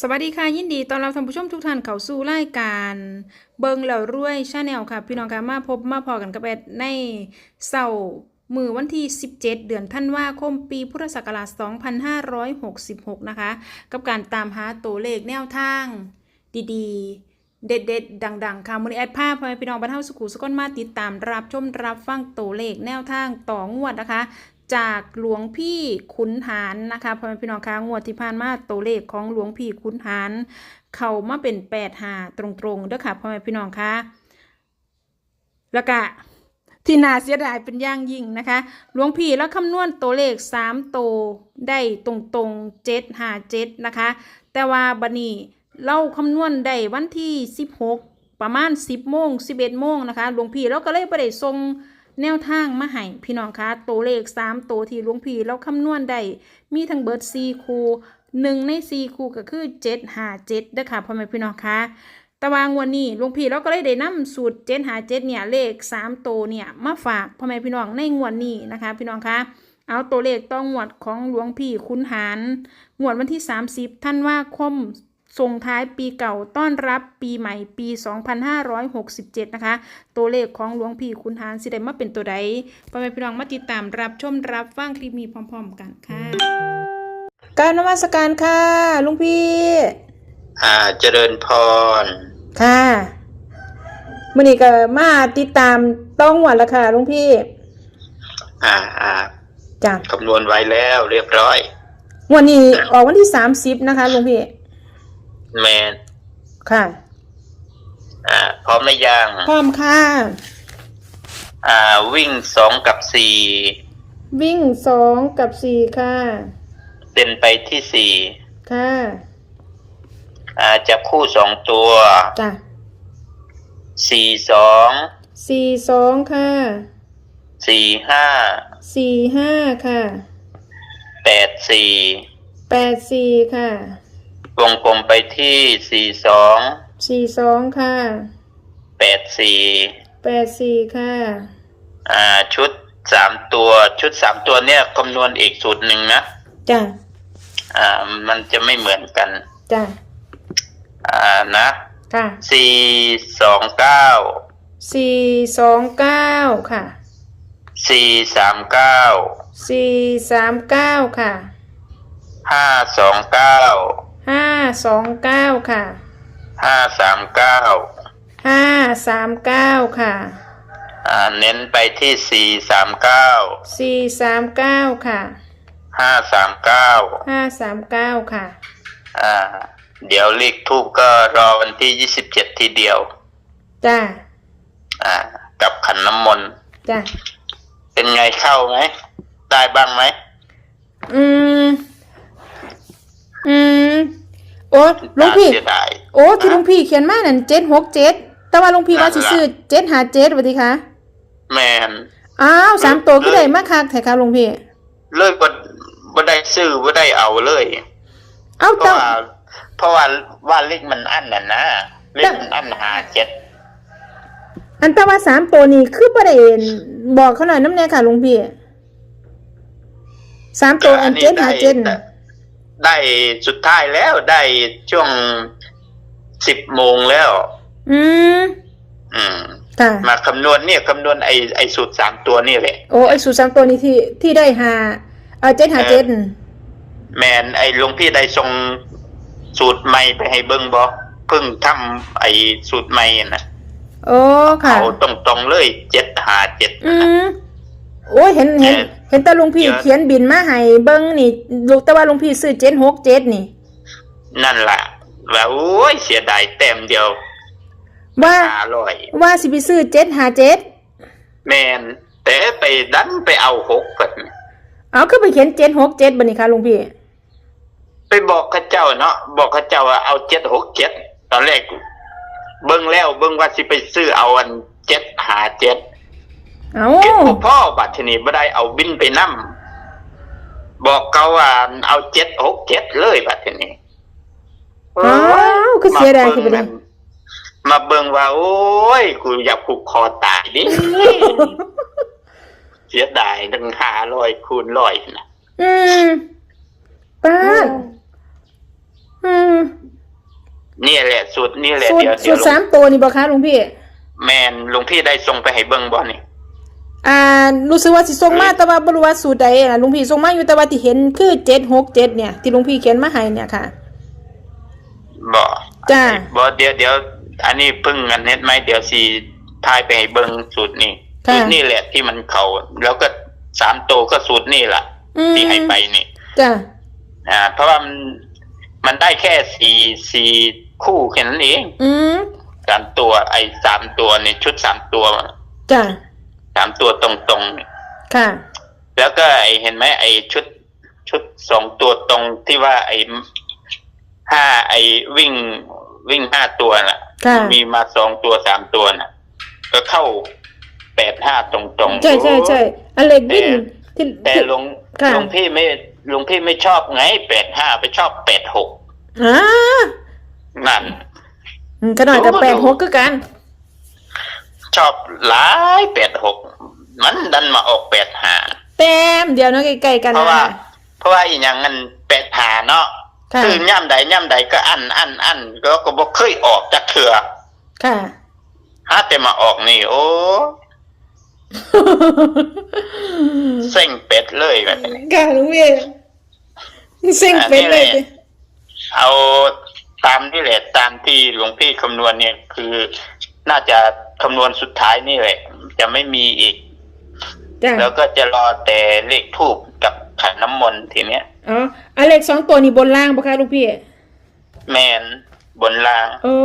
สวัสดีค่ะ ยินดีตอนรับท่านผู้ชมทุกท่านเข้าสู่รายการ เบิงแล้วรวยชาแนลค่ะ พี่น้องค่ะมาพบมาพอกันกับแอดในเสาร์มือวันที่ 17 เดือนธันวาคมปีพุทธศักราช 2566 นะคะ กับการตามหาตัวเลขแนวทาง ดีๆ เด็ดๆ ดังๆ ค่ะมือแอดภาพพ่อพี่น้องบรรเทาสุขุสกลมาติดตามรับชมรับฟังตัวเลขแนวทางต่องวดนะคะ จากหลวงพี่ขุนหารนะคะพ่อแม่พี่น้องคะงวดที่ผ่านมาตัวเลขของหลวงพี่ขุนหาร เข้ามาเป็นแปดหาตรงๆเด้อค่ะพ่อแม่พี่น้องคะแล้วก็ที่นาเสียดายเป็นอย่างยิ่งนะคะหลวงพี่แล้วคำนวณตัวเลขสามตได้ตรงๆเจ็ดหาเจ็ดนะคะ แต่ว่าบันนี้เราคำนวณได้วันที่สิบหกประมาณสิบโมงสิบเอ็ดโมงนะคะหลวงพี่เราก็เลยไปได้ทรง แนวทางมาให้พี่น้องคะตัวเลขสามตัวที่หลวงพี่เราคำนวณได้มีทั้งเบิดสี่คูหนึ่งในสี่คูก็คือเจ็ดหาเจ็ดเด้อค่ะพ่อแม่พี่น้องคะต่วางวันนี้หลวงพี่เราก็เลยได้นำสูตรเจ็ดหาเจ็ดเนี่ยเลขสามตัวเนี่ยมาฝากพ่อแม่พี่น้องในงวดนี้นะคะ พี่น้องคะเอาตัวเลขต้องงวดของหลวงพี่คุณหาร งวดวันที่ 30ท่านว่าคม ส่งท้ายปีเก่าต้อนรับปีใหม่ปี 2567 นะคะ ตัวเลขของหลวงพี่คุณหารสิได้มาเป็นตัวใดพ่อแม่พี่น้องมาติดตามรับชมรับฟังคลิปนี้พร้อม ๆ กันค่ะ การนมัสการค่ะลุงพี่ อ่าเจริญพร ค่ะมื่อนี้ก็มาติดตามต้องหวัดละค่ะลุงพี่ อ่าอ่าจ้ะคำนวณไว้แล้วเรียบร้อย วันนี้ออกวันที่สามสิบนะคะลุงพี่ แมนค่ะ อ่า พร้อมในยังพร้อมค่ะ อ่า วิ่งสองกับสี่วิ่งสองกับสี่ค่ะเดินไปที่สี่ค่ะ อ่าจับคู่สองตัวจ้ะสี่สองสี่สองค่ะสี่ห้าสี่ห้าค่ะแปดสี่แปดสี่ค่ะ วงกลมไปที่สี่สองสี่สองค่ะแปดสี่แปดสี่ค่ะอ่าชุดสามตัวชุดสามตัวเนี่ยคำนวณอีกสูตรหนึ่งนะจ้ะอ่ามันจะไม่เหมือนกัน จ้ะอ่านะค่ะสี่สองเก้าสี่สองเก้าค่ะสี่สามเก้าสี่สามเก้าค่ะห้าสองเก้า ห้าสองเก้าค่ะห้าสามเก้าห้าสามเก้าค่ะอ่าเน้นไปที่สี่สามเก้าสี่สามเก้าค่ะห้าสามเก้าห้าสามเก้าค่ะอ่าเดี๋ยวเลขทูบก็รอวันที่ยี่สิบเจ็ดทีเดียว จ้ะอ่า กับขันน้ำมนต์จ้ะเป็นไงเข้าไหม ได้บ้างไหม อืม อืมโอ้หลุงพี่ น่าเสียดาย โอ้ที่หลุงพี่เขียนมานั่นเจ็ดหกเจ็ดแต่ว่าหลุงพี่ว่าสิซื้อเจ็ดหาเจ็ดสวัสดีค่ะแมน อ้าวสามตัวก็ได้มาคักแถค่ะหลุงพี่ เลยบ่บ่ได้ซื้อบ่ได้เอาเลย เอ้าเพแต่ ราะว่า เพราะว่าว่าเลขมันอันน่ะนะเลขมันอันหาเจ็ดอันแต่ว่าสามตัวนี้คือประเด็นบอกเขาหน่อยน้ำแน่ค่ะหลุงพี่สามตัวอันเจ็ดหาเจ็ดน่ะ ได้สุดท้ายแล้วได้ช่วงสิบโมงแล้ว อืม อืมค่ะมาคำนวณเนี่ยคำนวณไอไอสูตรสามตัวนี่แหละโอ้ไอสูตรสามตัวนี้ที่ที่ได้หาเออเจ็ดหาเจ็ดแมนไอหลวงพี่ได้ส่งสูตรใหม่ไปให้เบิ้งบอเพิ่งทำไอสูตรใหม่นะโอ้ค่ะเอาตรงๆเลยเจ็ดหาเจ็ดอืมโอ้ยเห็นเห็น เอ่อเห็นแต่หลุงพี่เดี๋ยวเขียนบินมาให้เบิ้งนี่ลูกแต่ว่าหลุงพี่ซื้อเจ็ดหกเจ็ดนี่ นั่นแหละว่าโอ้ยเสียดายแต้มเดียว ว่าหาร้อยว่าสิไปซื้อเจ็ดหาเจ็ดแมนแต่ไปดันไปเอาหกกันเอาคือไปเขียนเจ็ดหกเจ็ดบันนี้ค่ะหลุงพี่ ไปบอกข้าเจ้าเนาะบอกข้าเจ้าว่าเอาเจ็ดหกเจ็ดตอนแรกเบิ้งแล้วเบิ้งว่าสิไปซื้อเอาอันเจ็ดหาเจ็ด เอาเก็บบ่พ่อบัตรทีนี้บ่ได้เอาบินไปนั่มบอกเขาว่าเอาเจ็ดหกเจ็ดเลยบัตรทีนี้อ้าวคือเสียดายคือไปมาเลยเบิ่งมาเบิ่งว่า โอ้ย กูอยากผูกคอตายดิเสียดายตั้งห้าร้อยคูณร้อยนะอืมป้าดอืมนี่แหละสูตรนี่แหละสูตรเดี๋ยวสูเดี๋ยวตรสามตัวนี่บ่คะหลวงพี่ แมนหลวงพี่ได้ส่งไปให้เบิ้งบ่นี่ อ่ารู้สึกว่าสิส่งมาแต่ว่าบ่รู้ว่าสูตรใดน่ะหลวงพี่ส่งมาอยู่แต่ว่าที่เห็นคือ767เนี่ย ที่หลวงพี่เขียนมาให้เนี่ยค่ะ บ่จ้าบ่เดี๋ยวเดี๋ยวอันนี้เพิ่งอันเน็ตไหมเดี๋ยวสิทายไปให้เบิ้งสูตรนี่สูตรนี่แหละที่มันเขาแล้วก็สามตัวก็สูตรนี่ล่ะอืมที่ให้ไปนี่จ้าอ่า เพราะว่ามันมันได้แค่สี่สี่คู่แค่นั้นเองอืมสามตัวไอ้สามตัวนี่ชุดสามตัวจ้า สามตัวตรงๆนี่ค่ะ แล้วก็ไอเห็นไหมไอชุดชุดสองตัวตรงที่ว่าไอห้าไอวิ่งวิ่งห้าตัวน่ะ ค่ะ มีมาสองตัวสามตัวน่ะ ก็เข้าแปดห้าตรงตรงๆใช่ใช่ใช่อันเล็กวิ่งที่แต่ที่ หลวงค่ะ หลวงพี่ไม่หลวงพี่ไม่ชอบไงแปดห้าไปชอบแปดหกอ่านั่นอืมก็หน่อยกับโอ้แปดหกคือกัน ชอบหลายแปดหกมันดันมาออกแปดห้าแต้มเดียวเนาะใกล้ๆกันเพราะนะว่าเพราะว่าอีกอย่างนั้นแปดหาเนาะค่ะคือย่ำใดย่ำใดก็อันอันอันก็ก็บอกเคยออกจากเถื่อค่ะฮาแต่มาออกนี่ โอ้เส้งเป็ดเลยแบบนี้ ค่ะหลวงพี่เซ็งเป็นเลยอันนี้แหละเอาตามที่แหละตามที่หลวงพี่คำนวณเนี่ยคือน่าจะ คำนวณสุดท้ายนี่แหละ จะไม่มีอีก จ้ะแล้วก็จะรอแต่เลขทูบกับขันน้ำมนต์ทีเนี้ย อ๋ออันเล็กสองตัวนี่บนล่างปะคะหลวงพี่ แมนบนล่างโอ้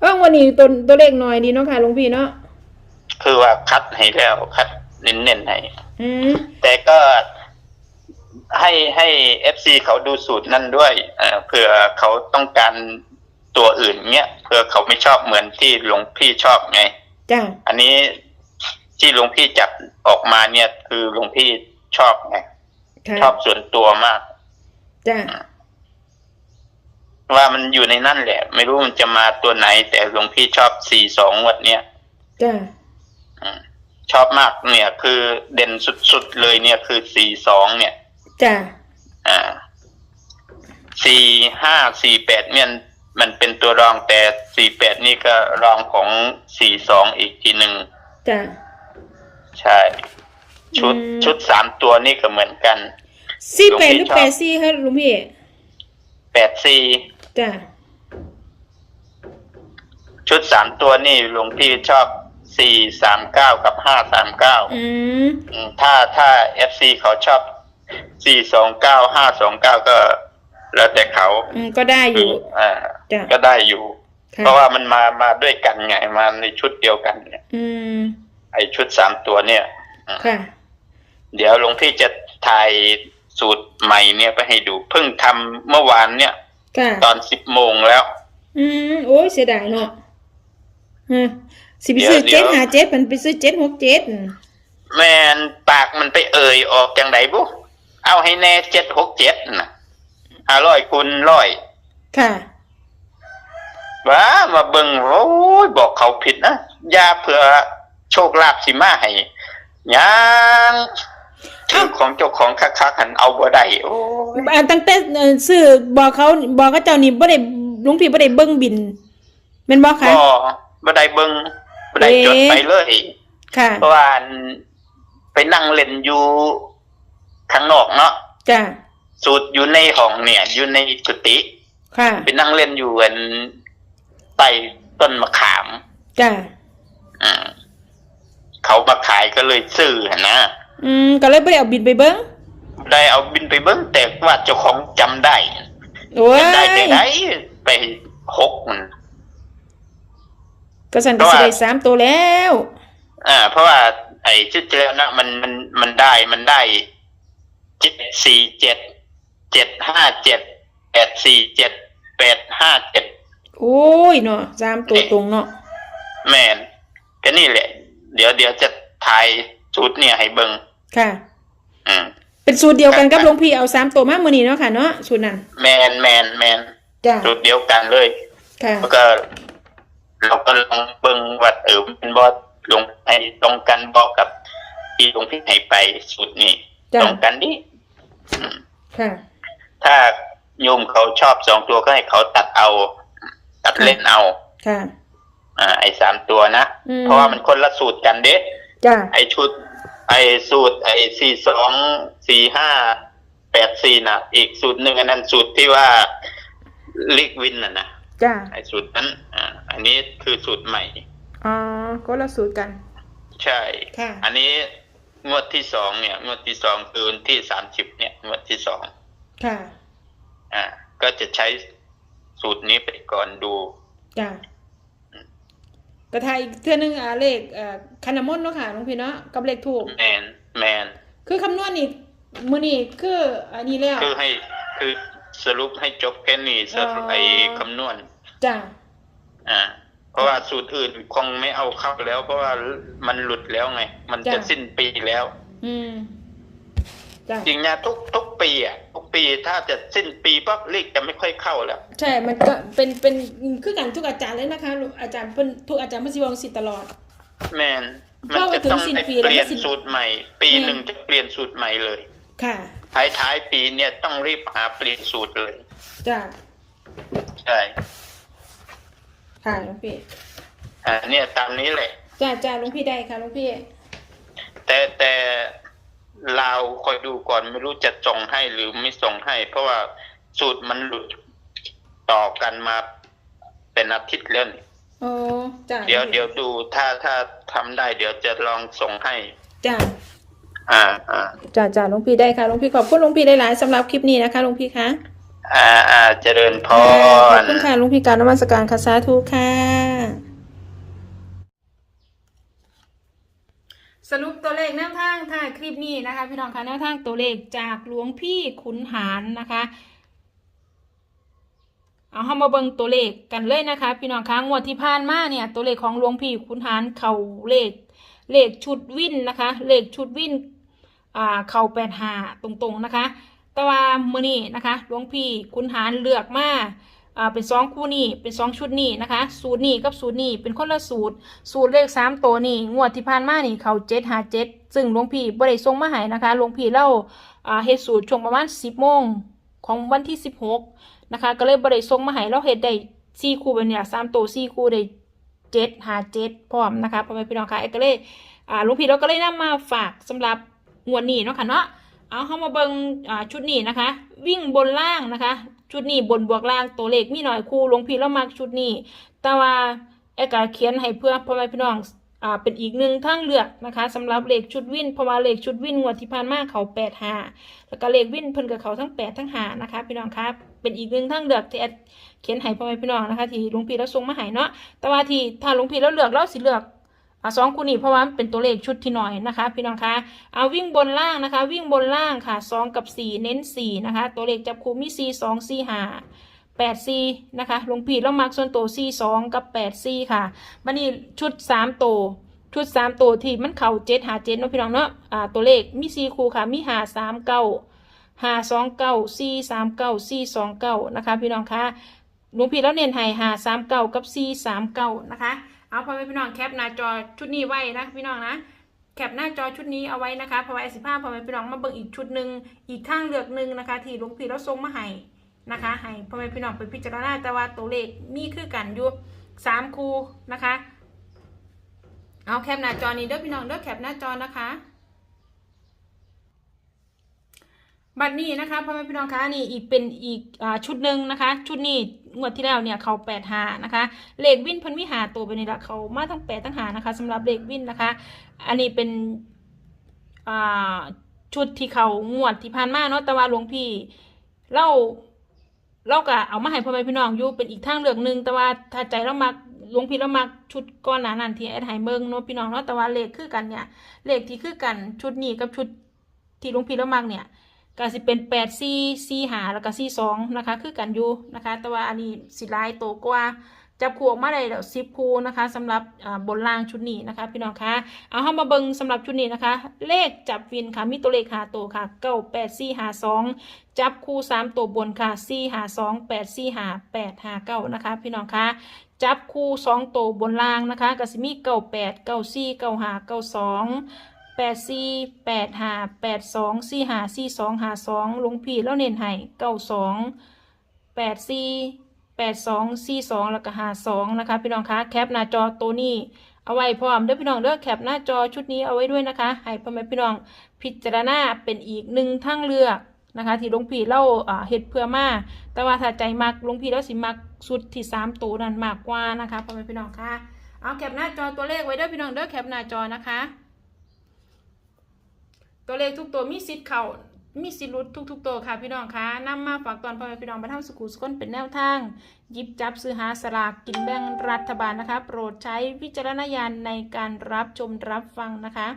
เออวันนี้ตัวตัวเลขหน่อยดีเนาะค่ะหลวงพี่เนาะคือว่าคัดให้แล้วคัดเน้นๆให้ อืมแต่ก็ให้ให้เอฟซีเขาดูสูตรนั่นด้วยเอ่อเผื่อเขาต้องการ ตัวอื่นเนี้ยเผื่อเขาไม่ชอบเหมือนที่หลวงพี่ชอบไง จ้ะอันนี้ที่หลวงพี่จับออกมาเนี่ย คือหลวงพี่ชอบไงค่ะชอบส่วนตัวมาก จ้ะว่ามันอยู่ในนั่นแหละ ไม่รู้มันจะมาตัวไหน แต่หลวงพี่ชอบสี่สองวันเนี้ยจ้ะอืมชอบมากเนี่ย คือเด่นสุดๆเลยเนี่ยคือสี่สองเนี่ย จ้ะอ่าสี่ห้าสี่แปดเนี่ย มันเป็นตัวรองแต่สี่แปดนี่ก็รองของสี่สองอีกทีหนึ่งจ้ะใช่ ชุดอืม ชุดสามตัวนี่ก็เหมือนกันสี่แปดหหลวงพี่รือชอบแปดสี่คะหลวงพี่แปดสี่จ้ะชุดสามตัวนี่หลวงพี่ชอบสี่สามเก้ากับห้าสามเก้าอืมถ้าถ้าเอฟซีเขาชอบสี่สองเก้าห้าสองเก้าก็แล้วแต่เขา อืมก็ได้อยู่อ่า จ้ะก็ได้อยู่ ค่ะเพราะว่ามันมามาด้วยกันไงมาในชุดเดียวกันเนี่ยอืมไอชุดสามตัวเนี่ย ค่ะ เดี๋ยวหลวงพี่จะถ่ายสูตรใหม่เนี่ยไปให้ดูเพิ่งทำเมื่อวานเนี่ย ค่ะ ตอนสิบโมงแล้ว อืมโอ้ยเสียดายเนาะฮะสิไปซื้อเดี๋เจ็ยดว หาเจ็ดมันไปซื้อเจ็ดหกเจ็ดแม่นปากมันไปเอ่ยออกจังไดบุเอาให้แน่เจ็ดหกเจ็ดนะห้าร้อยคูณร้อย ค่ะ ว้ามาเบิ่งโอ้ยบอกเขาผิดนะอย่าเผื่อโชคลาภสิมาให้ยังถือของเจ้าของคักๆหันเอาบ่ได้โอ้ยอันตั้งแต่เอ่อซื้อบอกเขาบอกเขาเจ้านี่บ่ได้หลุงพี่บ่ได้เบิ่งบินแม่นบ่คะก็บ่ได้เบิ่งบ่ได้จดเอ๊ะไปเลยค่ะเพราะว่าอันไปนั่งเล่นอยู่ข้างนอกเนาะจ้ะสูตรอยู่ในห้องเนี่ย อยู่ในกุฏิค่ะไปนั่งเล่นอยู่อัน ใต้ต้นมะขามจ้ะอืมเขามาขายก็เลยซื้อหั่นนะอืมก็เลยบ่ได้เอาบินไปเบิ่งได้เอาบินไปเบิ้งแต่ว่าเจ้าของจำได้โอ้ยจำได้แต่ไหนไปหกมัน ก็สั่นก็สิได้สามตัวแล้วอ่า เพราะว่าไอ้ชุดเจริญนะมันมันมันได้มันได้เจ็ดสี่เจ็ดเจ็ดห้าเจ็ดแปดสี่เจ็ดแปดห้าเจ็ด โอ้ยเนาะสามตัวตรงเนาะแมนก็นี่แหละ เดี๋ยวเดี๋ยวจะถ่ายชุดเนี่ยให้เบิงค่ะ อืมเป็นสูตรเดียวกันกับหลวงพี่เอาสามตัวมามื้อนี้เนาะค่ะเนาะสูตรนั้นแมนแมนแมนจ้ะชุดเดียวกันเลยค่ะแล้วก็ เราก็ลองเบิ่งว่าเออมันบอลงให้ตรงกันบอกกับที่หลวงพี่ให้ไปสุดนี่จ้ะตรงกันดิอืมค่ะ ถ้าโยมเขาชอบสองตัวก็ให้เขาตัดเอา ตัดเล่นเอาค่ะ อ่า ไอ้สามตัวนะ อืม เพราะว่ามันคนละสูตรกันเด้จ้าไอ้ชุด ไอ้สูตร ไอ้สี่สองสี่ห้าแปดสี่นะอีกสูตรหนึ่งอันนั้นสูตรที่ว่าลิกวินน่ะนะจ้าไอ้สูตรนั้น อ่า อันนี้คือสูตรใหม่ อ๋อก็ละสูตรกัน ใช่ ค่ะ อันนี้งวดที่สองเนี่ยงวดที่สองคือวันที่สามสิบเนี่ยงวดที่สองค่ะ อ่า ก็จะใช้ สูตรนี้ไปก่อนดูจ้ากระทายอีกเทื่อนึงอ่าเลขเอ่อคันนามอนเนาะค่ะหลวงพี่เนาะกับเลขถูก แมนแมนคือคำนวณนี่มื้อนี้คืออันนี้แล้ว คือให้คือสรุปให้จบแค่นี้สรุปอ๋อไอ้คำนวณจ้าอ่าเพราะว่าสูตรอื่นคงไม่เอาเข้าแล้ว เพราะว่ามันหลุดแล้วไง มันจะสิ้นปีแล้ว อืมจ้าจริงนะทุกทุกปีอะทุก ปีถ้าจะสิ้นปีปั๊บเลขจะไม่ค่อยเข้าแล้ว ใช่ มันก็เป็นเป็นคือกันทุกอาจารย์เลยนะคะ อาจารย์เพิ่นทุกอาจารย์เพิ่นสิเว้าสิตลอด แมนมันจะต้องเพราะว่าถึงสิ้นได้ปีเปลี่ยนแล้วก็สิ้นสูตรใหม่ ปีอืมหนึ่งจะเปลี่ยนสูตรใหม่เลย ค่ะท้ายท้ายปีเนี่ยต้องรีบหาเปลี่ยนสูตรเลยจ้าใช่ค่ะหลวงพี่อ่าเนี่ยตามนี้แหละจ้าจ้าหลวงพี่ได้ค่ะหลวงพี่ แต่แต่ เราวคอยดูก่อนไม่รู้จะส่งให้หรือไม่ส่งให้ เพราะว่าสูตรมันหลุดต่อกันมาเป็นอาทิตย์แล้วนี่โอ้จ้าเดี๋ยวเดี๋ยวดูถ้าถ้าทำได้ เดี๋ยวจะลองส่งให้ จ้าอ่าอ่าจ้าจ้าหลวงพี่ได้ค่ะหลวงพี่ขอบคุณหลวงพี่หลายๆสำหรับคลิปนี้นะคะหลวงพี่คะอ่าอ่าเจริญพขอบรคุณค่ะหลวงพี่การนมัสการค่ะสาธุค่ะ สรุปตัวเลขแนวทางถ่ายคลิปนี้นะคะ พี่น้องคะแนวทางตัวเลขจากหลวงพี่ขุนหารนะคะเอาเข้ามาเบิ่งตัวเลขกันเลยนะคะ พี่น้องคะงวดที่ผ่านมาเนี่ย ตัวเลขของหลวงพี่ขุนหารเข่าเลขเลขชุดวินนะคะ เลขชุดวินอ่าเข่าแปดหาตรงๆนะคะ แต่ว่ามือนี้นะคะหลวงพี่ขุนหารเลือกมา อ่าเป็นสองคู่นี้เป็นสองชุดนี้นะคะ สูตรนี้กับสูตรนี้เป็นคนละสูตร สูตรเลขสามตัวนี่งวดที่ผ่านมานี่เขาเจ็ดหาเจ็ดซึ่งหลวงพี่บริส่งมาให้นะคะหลวงพี่เล่าอ่าเฮ็ดสูตรช่วงประมาณสิบโมงของวันที่สิบหกนะคะ ก็เลยบริส่งมาให้เราเฮ็ดได้สี่คู่เป็นเนี่ยสามตัวสี่คู่ได้เจ็ดหาเจ็ดพร้อมนะคะพ่อแม่พี่น้องค่ะไอ้ก็เลยอ่าหลวงพี่เราก็เลยนำมาฝากสำหรับงวดนี้เนาะค่ะเนาะเอาเข้ามาเบิงอ่าชุดนี้นะคะ วิ่งบนล่างนะคะ ชุดนี้บนบวกล่างตัวเลขมีหน่อยคู่หลวงพี่แล้วมักชุดนี้ แต่ว่าไอ้กาเขียนให้เพื่อพ่อแม่พี่น้องอ่าเป็นอีกหนึ่งทางเลือกนะคะสำหรับเลขชุดวินเพราะว่าเลขชุดวินงวดที่ผ่านมาเขาแปดหาแล้วก็เลขวินเพิ่นกับเขาทั้งแปดทั้งหานะคะพี่น้องครับเป็นอีกหนึ่งทางเลือกที่แอดเขียนให้พ่อแม่พี่น้องนะคะที่หลวงพี่แล้วส่งมาให้เนาะแต่ว่าที่ถ้าหลวงพี่แล้วเลือกเราสิเลือก อ่าสองคู่นี้เพราะว่าเป็นตัวเลขชุดที่หน่อยนะคะ พี่น้องคะเอาวิ่งบนล่างนะคะ วิ่งบนล่างค่ะสองกับสี่เน้นสี่นะคะ ตัวเลขจับคู่มีสี่สองสี่ห้าแปดสี่นะคะหลวงพี่แล้วมักส่วนโตัวสี่สองกับแปดสี่ค่ะมันนี่ชุดสามโตชุดสามตัวที่มันเข่าเจ็ดหาเจ็ดเนาะพี่น้องเนาะอ่าตัวเลขมีสี่คู่ค่ะมีหาสามเก้าหาสองเก้าสี่สามเก้าสี่สองเก้านะคะ พี่น้องคะหลวงพี่แล้วเน้นให้หาสามเก้ากับสี่สามเก้านะคะ เอาพ่อแม่พี่น้องแคปหน้าจอชุดนี้ไว้นะพี่น้องนะแคปหน้าจอชุดนี้เอาไว้นะคะเพราะว่าไอสิภาพ่อแม่พี่น้องมาเบิ่งอีกชุดหนึ่งอีกข้างเลือกหนึ่งนะคะ ที่หลวงพี่เราทรงมาให้นะคะให้พ่อแม่พี่น้องไปพิจารณาแต่ว่าตัวเลขมีคือกันอยู่สามคูนะคะ เอาแคปหน้าจอนี้เด้อพี่น้องเด้อแคปหน้าจอนะคะ บัดนี้นะคะพ่อแม่พี่น้องคะนี่อีกเป็นอีกอชุดหนึ่งนะคะ ชุดนี้งวดที่แล้วเนี่ยเขาแปดหานะคะเลขวินพิ่นมีหาตัวไปนี่ละเขามาทั้งแปดทั้งหานะคะสำหรับเลขวินนะคะ อันนี้เป็นอชุดที่เขางวดที่ผ่านมาเนาะแต่ว่าหลวงพี่เล่าเล่าก็เอามาให้พ่อแม่พี่น้องอยู่เป็นอีกทางเลือกหนึ่งแต่ว่าถ้าใจเรามักหลวงพี่เรามักชุดก้อนหนานันที่แอดไฮเบิงเนาะพี่น้องเนาะแต่ว่าเลขคือกันเนี่ยเลขที่คือกันชุดนี้กับชุดที่หลวงพี่เรามักเนี่ย ก็สิเป็นแปดสี่สี่หาแล้วก็สี่สองนะคะ คือกันอยู่นะคะ แต่ว่าอันนี้สิลายโตกว่าจับคู่ออกมาได้แล้วสิบคู่นะคะสำหรับบนล่างชุดนี้นะคะ พี่น้องคะเอาเข้ามาเบิงสำหรับชุดนี้นะคะ เลขจับวินค่ะมีตัวเลขหาตัวค่ะเก้าแปดสี่หาสองจับคู่สามตัวบนค่ะสี่หาสองแปดสี่หาแปดหาเก้านะคะ พี่น้องคะจับคู่สองตัวบนล่างนะคะก็สิมีเก้าแปดเก้าสี่เก้าหาเก้าสอง แปดสี่แปดห้าแปดสองสี่ห้าสี่สองห้าสองลงพี่แล้วเน้นให้เก้าสองแปดสี่แปดสองสี่สองแล้วก็หาสองนะคะ พี่น้องคะแคปหน้าจอตัวนี้เอาไว้พร้อมเด้อพี่น้องเด้อแคปหน้าจอชุดนี้เอาไว้ด้วยนะคะ ให้พ่อแม่พี่น้องพิจารณาเป็นอีกหนึ่งทางเลือกนะคะ ที่ลงพี่เล่าเฮ็ดเพื่อมาแต่ว่าถ้าใจมักลงพี่แล้วสิมักสุดที่สามตัวนั้นมากกว่านะคะพ่อแม่พี่น้องคะเอาแคปหน้าจอตัวเลขไว้เด้อพี่น้องเด้อแคปหน้าจอนะคะ ตัวเลขทุกตัวมีสิทธิ์เขามีสิทธิ์รุดทุกๆตัวค่ะพี่น้องคะนำมาฝากตอนพ่อแม่พี่น้องบรรเทาสุขุสุขนเป็นแนวทางหยิบจับซื้อหาสลากกินแบ่งรัฐบาลนะคะ โปรดใช้วิจารณญาณในการรับชมรับฟังนะคะ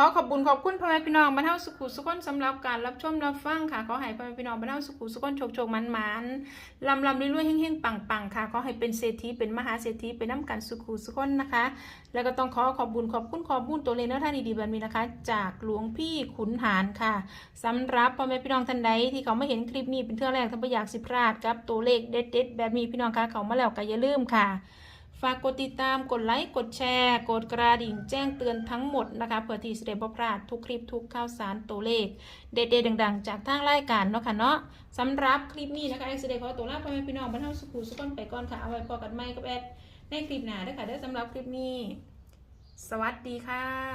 ขอขอบคุณขอบคุณพ่อแม่พี่น้องบรรเทาสุขุสุขนสำหรับการรับชมรับฟังค่ะขอให้พ่อแม่พี่น้องบรรเทาสุขุสุขนโชคโชคมันมันลำลำรวยๆเฮงๆปังปังๆค่ะขอให้เป็นเศรษฐีเป็นมหาเศรษฐีเป็นน้ำกันสุขุสุขนนะคะ แล้วก็ต้องขอขอบบุญขอบคุณขอบบุญตัวเลขแนวทางดีๆแบบนี้นะคะ จากหลวงพี่ขุนหารค่ะสำหรับพ่อแม่พี่น้องท่านใดที่เขาไม่เห็นคลิปนี้เป็นเทื่อแรกท่านไม่อยากสิพลาดกับตัวเลขเด็ดๆแบบนี้พี่น้องคะเขามาแล้วก็อย่าลืมค่ะ ฝากกดติดตาม กดไลค์ กดแชร์ กดกระดิ่งแจ้งเตือนทั้งหมดนะคะเพื่อที่จะได้บ่พลาดทุกคลิปทุกข่าวสารตัวเลข เด็ดๆดัง ๆ จากทางรายการเนาะค่ะเนาะสำหรับคลิปนี้นะคะเอ็กซ์เดย์ขอตัวลาพ่อแม่พี่น้องบรรเทาสุขุสุขนไปก่อนค่ะเอาไว้พอกันใหม่กับแอดในคลิปหน้าเด้ค่ะเด้สำหรับคลิปนี้ สวัสดีค่ะ